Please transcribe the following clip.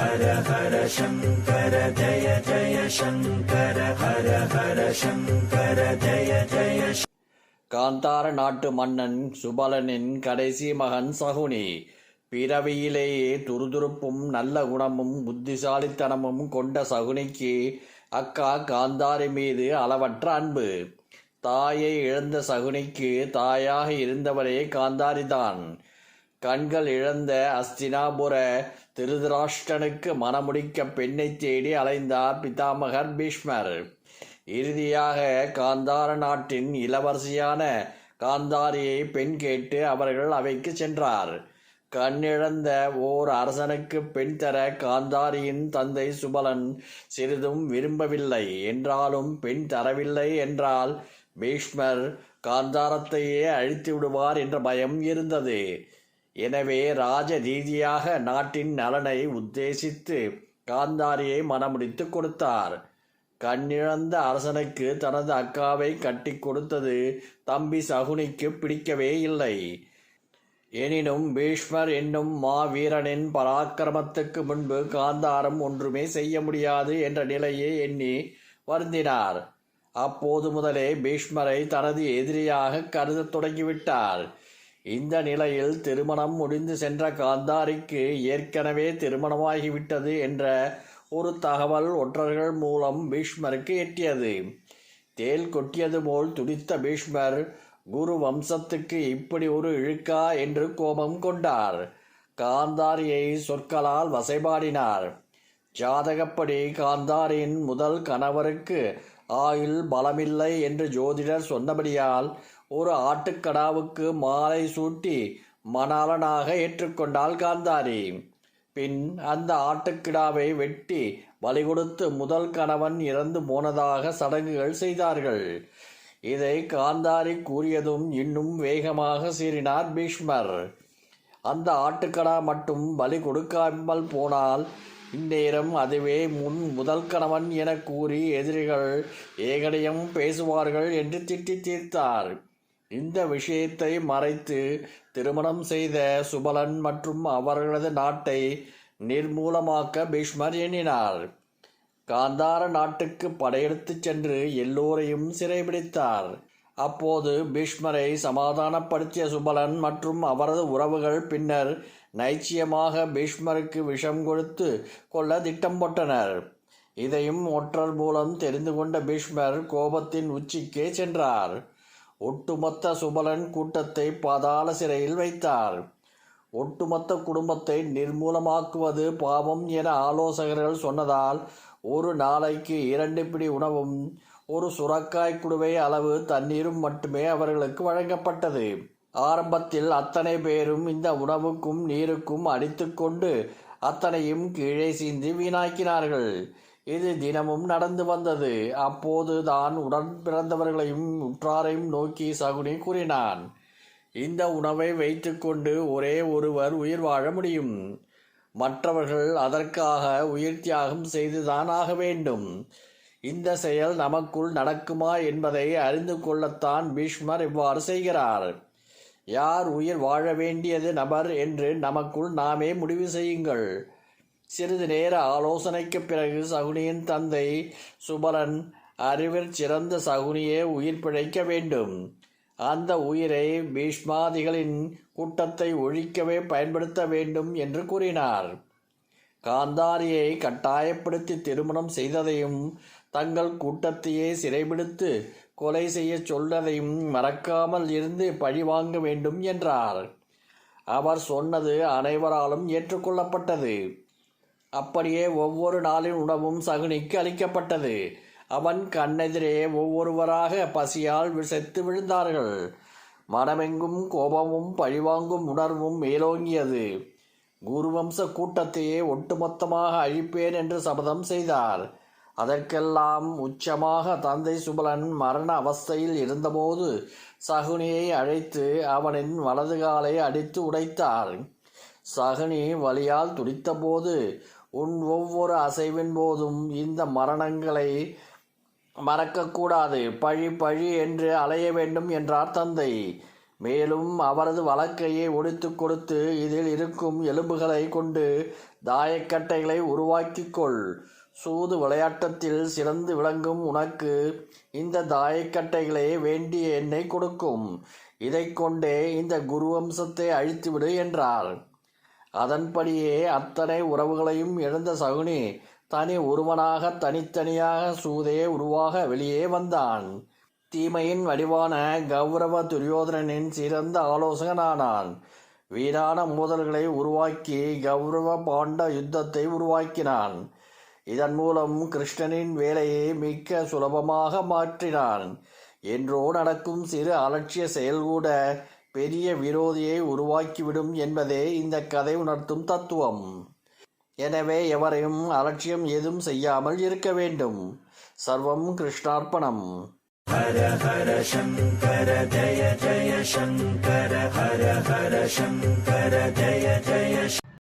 ஹர ஹர சங்கர ஜய ஜய சங்கர ஹர ஹர சங்கர ஜய ஜய காந்தார நாட்டு மன்னன் சுபலனின் கடைசி மகன் சகுனி. பிறவியிலேயே துருதுருப்பும் நல்ல குணமும் புத்திசாலித்தனமும் கொண்ட சகுனிக்கு அக்கா காந்தாரி மீது அளவற்ற அன்பு. தாயை இழந்த சகுனிக்கு தாயாக இருந்தவரே காந்தாரிதான். கண்கள் இழந்த அஸ்தினாபுர திருதராஷ்டனுக்கு மனமுடிக்க பெண்ணை தேடி அலைந்தார் பிதாமகர் பீஷ்மர். இறுதியாக காந்தார நாட்டின் இளவரசியான காந்தாரியை பெண் கேட்டு அவர்கள் அவைக்கு சென்றார். கண்ணிழந்த ஓர் அரசனுக்கு பெண் தர காந்தாரியின் தந்தை சுபலன் சிறிதும் விரும்பவில்லை. என்றாலும் பெண் தரவில்லை என்றால் பீஷ்மர் காந்தாரத்தையே அழித்து விடுவார் என்ற பயம் இருந்தது. எனவே ராஜ ரீதியாக நாட்டின் நலனை உத்தேசித்து காந்தாரியை மனமுடித்து கொடுத்தார். கண்ணிழந்த அரசனுக்கு தனது அக்காவை கட்டி கொடுத்தது தம்பி சகுனிக்கு பிடிக்கவே இல்லை. எனினும் பீஷ்மர் என்னும் மாவீரனின் பராக்கிரமத்துக்கு முன்பு காந்தாரம் ஒன்றுமே செய்ய முடியாது என்ற நிலையை எண்ணி வருந்தினார். அப்போது முதலே பீஷ்மரை தனது எதிரியாக கருதத் தொடங்கிவிட்டார். இந்த நிலையில் திருமணம் முடிந்து சென்ற காந்தாரிக்கு ஏற்கனவே திருமணமாகிவிட்டது என்ற ஒரு தகவல் ஒற்றர்கள் மூலம் பீஷ்மருக்கு எட்டியது. தேல் கொட்டியது போல் துடித்த பீஷ்மர் குரு வம்சத்துக்கு இப்படி ஒரு இழுக்கா என்று கோபம் கொண்டார். காந்தாரியை சொற்களால் வசைபாடினார். ஜாதகப்படி காந்தாரின் முதல் கணவருக்கு ஆயுள் பலமில்லை என்று ஜோதிடர் சொன்னபடியால் ஒரு ஆட்டுக்கடாவுக்கு மாலை சூட்டி மணாளனாக ஏற்றுக்கொண்டாள் காந்தாரி. பின் அந்த ஆட்டுக்கிடாவை வெட்டி பலி கொடுத்து முதல் கணவன் இறந்து போனதாக சடங்குகள் செய்தார்கள். இதை காந்தாரி கூறியதும் இன்னும் வேகமாக சீறினார் பீஷ்மர். அந்த ஆட்டுக்கடா மட்டும் பலி கொடுக்காமல் போனால் இந்நேரம் அதுவே முன் முதல் கணவன் என கூறி எதிரிகள் ஏகடையும் பேசுவார்கள் என்று திட்டி தீர்த்தார். இந்த விஷயத்தை மறைத்து திருமணம் செய்த சுபலன் மற்றும் அவர்களது நாட்டை நிர்மூலமாக்க பீஷ்மர் எண்ணினார். காந்தார நாட்டுக்கு படையெடுத்துச் சென்று எல்லோரையும் சிறைபிடித்தார். அப்போது பீஷ்மரை சமாதானப்படுத்திய சுபலன் மற்றும் அவரது உறவுகள் பின்னர் நைச்சியமாக பீஷ்மருக்கு விஷம் கொடுத்து கொள்ள திட்டம் போட்டனர். இதையும் ஒற்றர் மூலம் தெரிந்து கொண்ட பீஷ்மர் கோபத்தின் உச்சிக்கே சென்றார். ஒட்டுமொத்த சுபலன் கூட்டத்தை பாதாள சிறையில் வைத்தார். ஒட்டுமொத்த குடும்பத்தை நிர்மூலமாக்குவது பாவம் என ஆலோசகர்கள் சொன்னதால் ஒரு நாளைக்கு இரண்டு பிடி உணவும் ஒரு சுரக்காய் குடுவை அளவு தண்ணீரும் மட்டுமே அவர்களுக்கு வழங்கப்பட்டது. ஆரம்பத்தில் அத்தனை பேரும் இந்த உணவுக்கும் நீருக்கும் அடித்துக்கொண்டு அத்தனையும் கீழே சிந்தி வீணாக்கினார்கள். இது தினமும் நடந்து வந்தது. அப்போது தான் உடன் பிறந்தவர்களையும் உற்றாரையும் நோக்கி சகுனி கூறினான் இந்த உணவை வைத்துக்கொண்டு ஒரே ஒருவர் உயிர் வாழ முடியும். மற்றவர்கள் அதற்காக உயிர் தியாகம் செய்துதான் ஆக வேண்டும். இந்த செயல் நமக்குள் நடக்குமா என்பதை அறிந்து கொள்ளத்தான் பீஷ்மர் இவ்வாறு செய்கிறார். யார் உயிர் வாழ வேண்டியது நபர் என்று நமக்குள் நாமே முடிவு செய்யுங்கள். சிறிது நேர ஆலோசனைக்கு பிறகு சகுனியின் தந்தை சுபலன் அறிவில் சிறந்த சகுனியே உயிர் பிழைக்க வேண்டும். அந்த உயிரை பீஷ்மாதிகளின் கூட்டத்தை ஒழிக்கவே பயன்படுத்த வேண்டும் என்று கூறினார். காந்தாரியை கட்டாயப்படுத்தி திருமணம் செய்ததையும் தங்கள் கூட்டத்தையே சிறைபிடித்து கொலை செய்ய சொல்லதையும் மறக்காமல் இருந்து பழிவாங்க வேண்டும் என்றார். அவர் சொன்னது அனைவராலும் ஏற்றுக்கொள்ளப்பட்டது. அப்படியே ஒவ்வொரு நாளின் உணவும் சகுனிக்கு அளிக்கப்பட்டது. அவன் கண்ணெதிரே ஒவ்வொருவராக பசியால் செத்து விழுந்தார்கள். மனமெங்கும் கோபமும் பழிவாங்கும் உணர்வும் மேலோங்கியது. குருவம்ச கூட்டத்தையே ஒட்டுமொத்தமாக அழிப்பேன் என்று சபதம் செய்தார். அதற்கெல்லாம் உச்சமாக தந்தை சுபலன் மரண அவஸ்தையில் இருந்தபோது சகுனியை அழைத்து அவனின் வலது காலை அடித்து உடைத்தார். சகுனி வலியால் துடித்தபோது உன் ஒவ்வொரு அசைவின் போதும் இந்த மரணங்களை மறக்கக்கூடாது. பழி பழி என்று அலைய வேண்டும் என்றார் தந்தை. மேலும் அவரது வழக்கையை ஒடித்துக் கொடுத்து இதில் இருக்கும் எலும்புகளை கொண்டு தாயக்கட்டைகளை உருவாக்கிக் கொள். சூது விளையாட்டத்தில் சிறந்து விளங்கும் உனக்கு இந்த தாயக்கட்டைகளே வேண்டிய எண்ணெய் கொடுக்கும். இதை கொண்டே இந்த குருவம்சத்தை அழித்துவிடு என்றார் அதன்படியே அத்தனை உறவுகளையும் இழந்த சகுனி தனி ஒருவனாக தனித்தனியாக சூதே உருவாக வெளியே வந்தான். தீமையின் வடிவான கௌரவ துரியோதனனின் சிறந்த ஆலோசகனானான். வீரான மோதல்களை உருவாக்கி கௌரவ பாண்ட யுத்தத்தை உருவாக்கினான். இதன் மூலம் கிருஷ்ணனின் வேலையை மிக்க சுலபமாக மாற்றினான். என்றோ நடக்கும் சிறு அலட்சிய செயல்கூட பெரிய விரோதியை உருவாக்கிவிடும் என்பதே இந்த கதை உணர்த்தும் தத்துவம். எனவே எவரையும் அலட்சியம் எதுவும் செய்யாமல் இருக்க வேண்டும். சர்வம் கிருஷ்ணார்ப்பணம். ஹர ஹர சங்கர ஜய ஜய சங்கர ஹர ஹர சங்கர ஜய ஜய